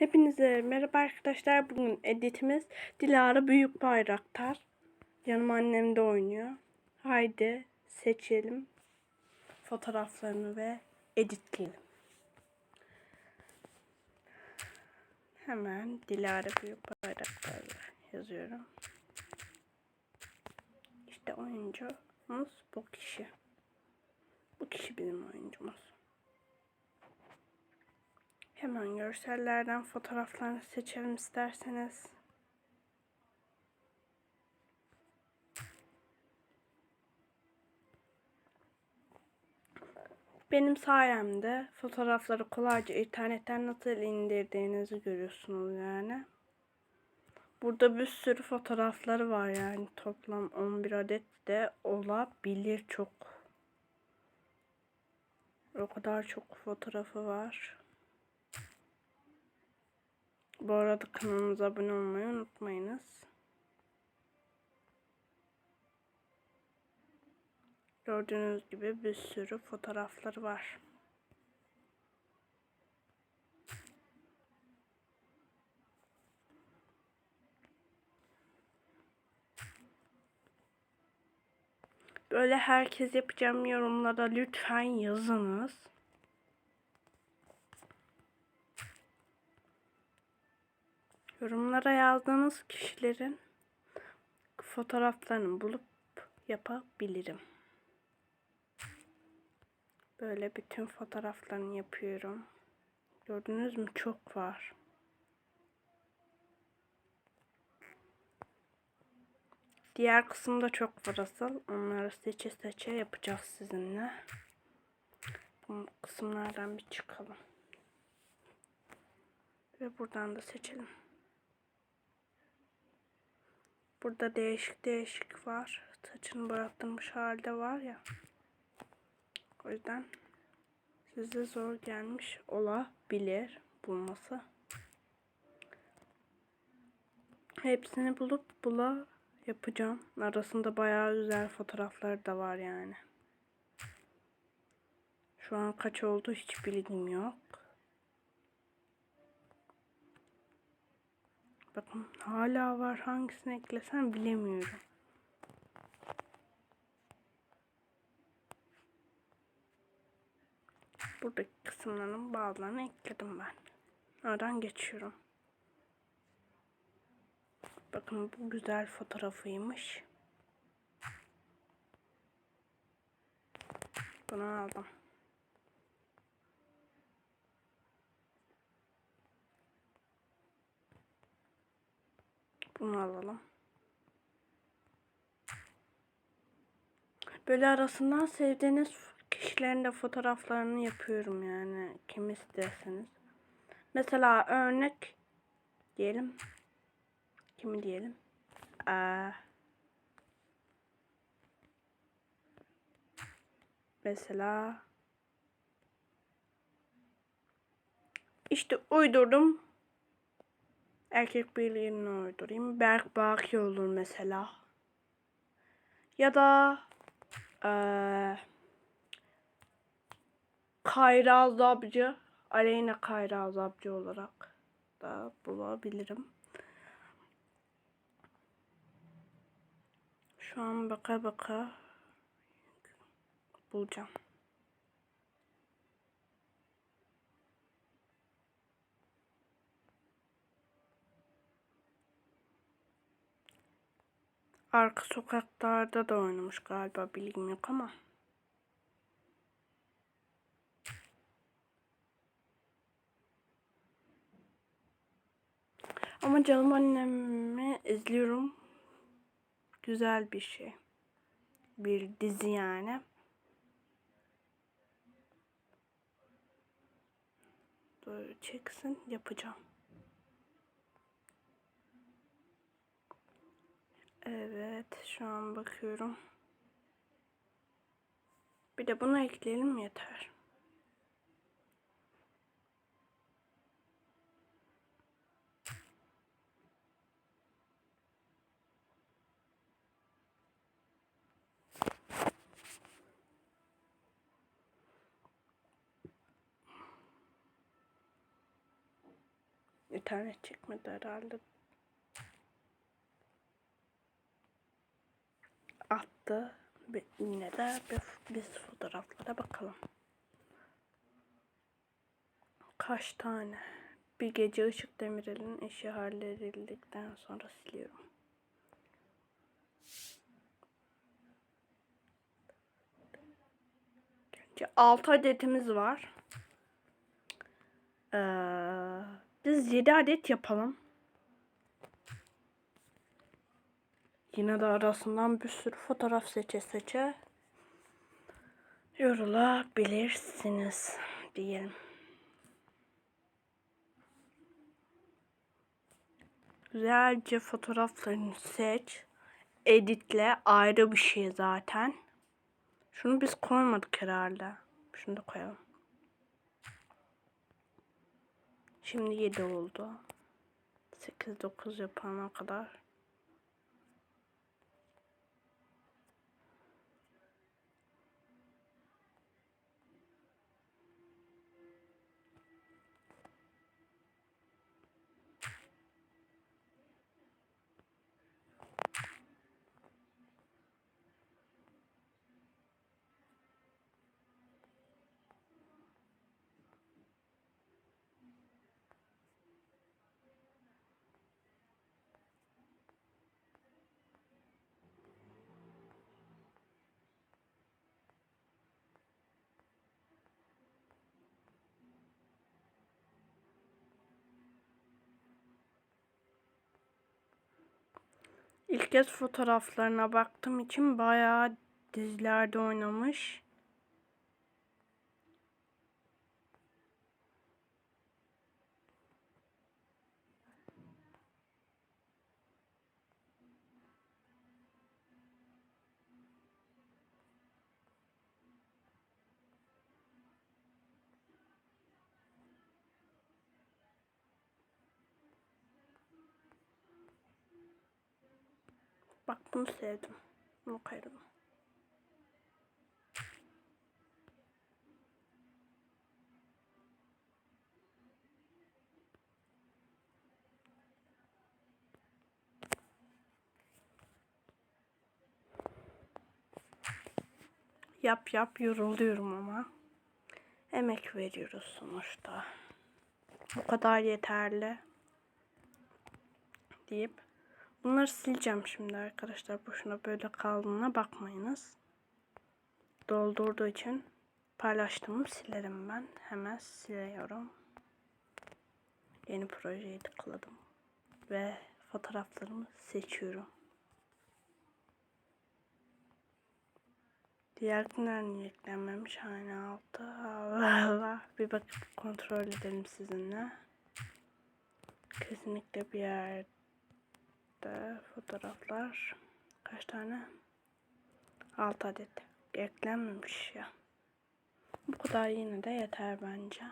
Hepinize merhaba arkadaşlar. Bugün editimiz Dilara Büyük Bayraktar. Yanım annem de oynuyor. Haydi seçelim fotoğraflarını ve editleyelim. Hemen Dilara Büyük Bayraktar yazıyorum. İşte oyuncumuz bu kişi. Bu kişi bizim oyuncumuz. Hemen görsellerden fotoğraflarını seçelim isterseniz. Benim sayemde fotoğrafları kolayca internetten nasıl indirdiğinizi görüyorsunuz yani. Burada bir sürü fotoğrafları var yani toplam 11 adet de olabilir çok. O kadar çok fotoğrafı var. Bu arada kanalımıza abone olmayı unutmayınız. Gördüğünüz gibi bir sürü fotoğrafları var. Böyle herkes yapacağım yorumlara lütfen yazınız. Yorumlara yazdığınız kişilerin fotoğraflarını bulup yapabilirim. Böyle bütün fotoğraflarını yapıyorum. Gördünüz mü? Çok var. Diğer kısımda çok var asıl. Onları seçe seçe yapacağız sizinle. Bu kısımlardan bir çıkalım. Ve buradan da seçelim. Burada değişik değişik var. Saçını boyattırmış halde var ya. O yüzden size zor gelmiş olabilir bulması. Hepsini bulup bula yapacağım. Arasında bayağı güzel fotoğraflar da var yani. Şu an kaç oldu hiç bilgim yok. Bakın hala var. Hangisini eklesem bilemiyorum. Buradaki kısımların bazılarını ekledim ben. Oradan geçiyorum. Bakın bu güzel fotoğrafıymış. Bunu aldım. Bunu alalım. Böyle arasından sevdiğiniz kişilerin de fotoğraflarını yapıyorum yani kim isterseniz. Mesela örnek diyelim. Kimi diyelim? Aa, mesela işte uydurdum erkek birliğini uydurayım. Berk Baki olur mesela. Ya da ee, Kayra Azapcı, Aleyna Kayra Azapcı olarak da bulabilirim. Şu an baka baka bulacağım. Arka sokaklarda da oynamış galiba bilgim yok ama. Ama canım annemi izliyorum. Güzel bir şey. Bir dizi yani. Böyle çeksin yapacağım. Evet şu an bakıyorum. Bir de bunu ekleyelim yeter. İnternet çekmedi herhalde. Bir- Yine de biz fotoğraflara bakalım. Kaç tane? Bir gece Işık Demirel'in işi halledildikten sonra siliyorum. Önce 6 adetimiz var. Ee, biz 7 adet yapalım. Yine de arasından bir sürü fotoğraf seçe seçe yorulabilirsiniz diyelim. Güzelce fotoğraflarını seç. Editle ayrı bir şey zaten. Şunu biz koymadık herhalde. Şunu da koyalım. Şimdi 7 oldu. 8-9 yapana kadar. İlk kez fotoğraflarına baktığım için bayağı dizilerde oynamış. Bak bunu sevdim. Bunu koyalım. Yap yap yoruluyorum ama. Emek veriyoruz sonuçta. Bu kadar yeterli. Deyip bunları sileceğim şimdi arkadaşlar. Boşuna böyle kaldığına bakmayınız. Doldurduğu için paylaştığımı silerim ben. Hemen siliyorum. Yeni projeyi tıkladım. Ve fotoğraflarımı seçiyorum. Diğer günler niye eklenmemiş? Hane altı. Allah Allah. Bir bakıp kontrol edelim sizinle. Kesinlikle bir yerde fotoğraflar. Kaç tane? 6 adet. Eklenmemiş ya. Bu kadar yine de yeter bence.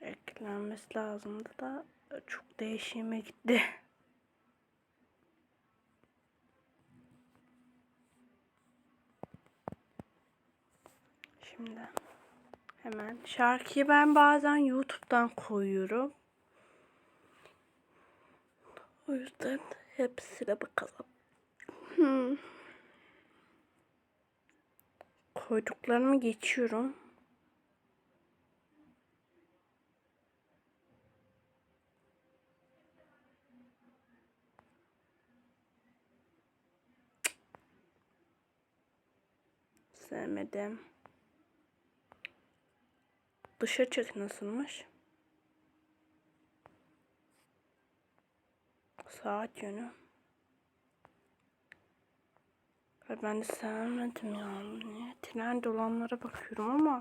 Eklenmesi lazımdı da çok değişime gitti. Şimdi hemen şarkıyı ben bazen YouTube'dan koyuyorum. O yüzden hepsine bakalım. Hmm. Koyduklarımı geçiyorum. Sevmedim. Dış açık nasılmış? Saat yönü. Ben de sevmedim ya. Niye? Trend olanlara bakıyorum ama.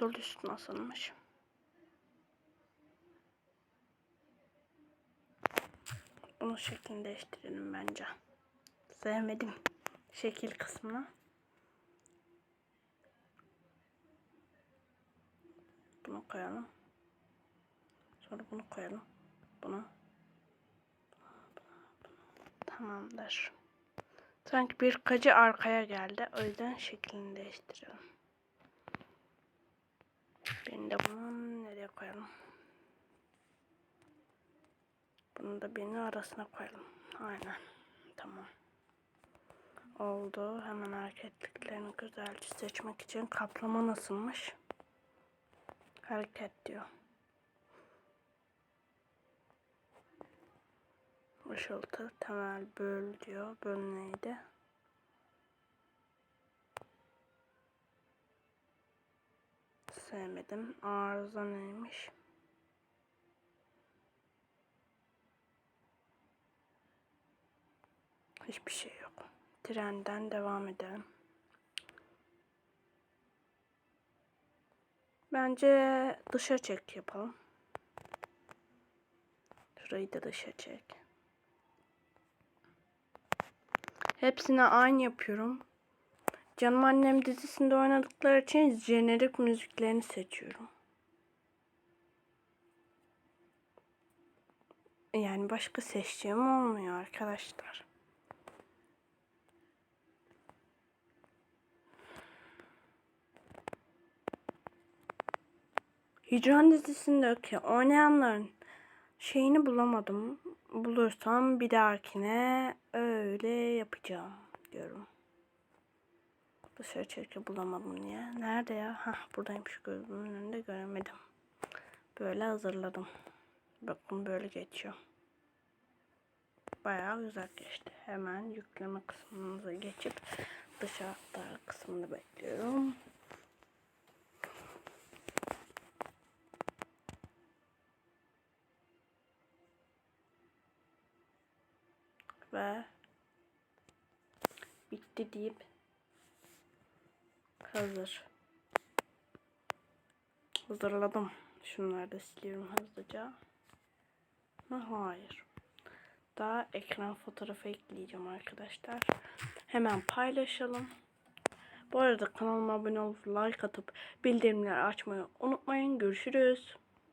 Sol üstüne asılmış. Bunu şeklini değiştirelim bence. Sevmedim şekil kısmını. Bunu koyalım. Sonra bunu koyalım. Bunu. Tamamdır. Sanki bir kacı arkaya geldi. O yüzden şeklini değiştirelim. Birini de bunun nereye koyalım? Bunu da birinin arasına koyalım. Aynen. Tamam. Oldu. Hemen hareketliklerini güzelce seçmek için kaplama nasılmış? Hareket diyor. Işıltı, temel, böl diyor. Böl neydi? Sevmedim. Arıza neymiş? Hiçbir şey yok. Trenden devam edelim. Bence dışa çek yapalım. Şurayı da dışa çek. Hepsine aynı yapıyorum. Canım Annem dizisinde oynadıkları için jenerik müziklerini seçiyorum. Yani başka seçeceğim olmuyor arkadaşlar. Hicran dizisindeki oynayanların şeyini bulamadım. Bulursam bir dahakine öyle yapacağım diyorum. Dışarı çeki bulamadım niye? Nerede ya? Hah buradaymış gözümün önünde göremedim. Böyle hazırladım. Bakın böyle geçiyor. Bayağı güzel geçti. Hemen yükleme kısmımıza geçip dışarıda kısmını bekliyorum. Ve bitti deyip hazır. Hazırladım. Şunları da siliyorum hızlıca. Ha, hayır. Daha ekran fotoğrafı ekleyeceğim arkadaşlar. Hemen paylaşalım. Bu arada kanalıma abone olup like atıp bildirimleri açmayı unutmayın. Görüşürüz.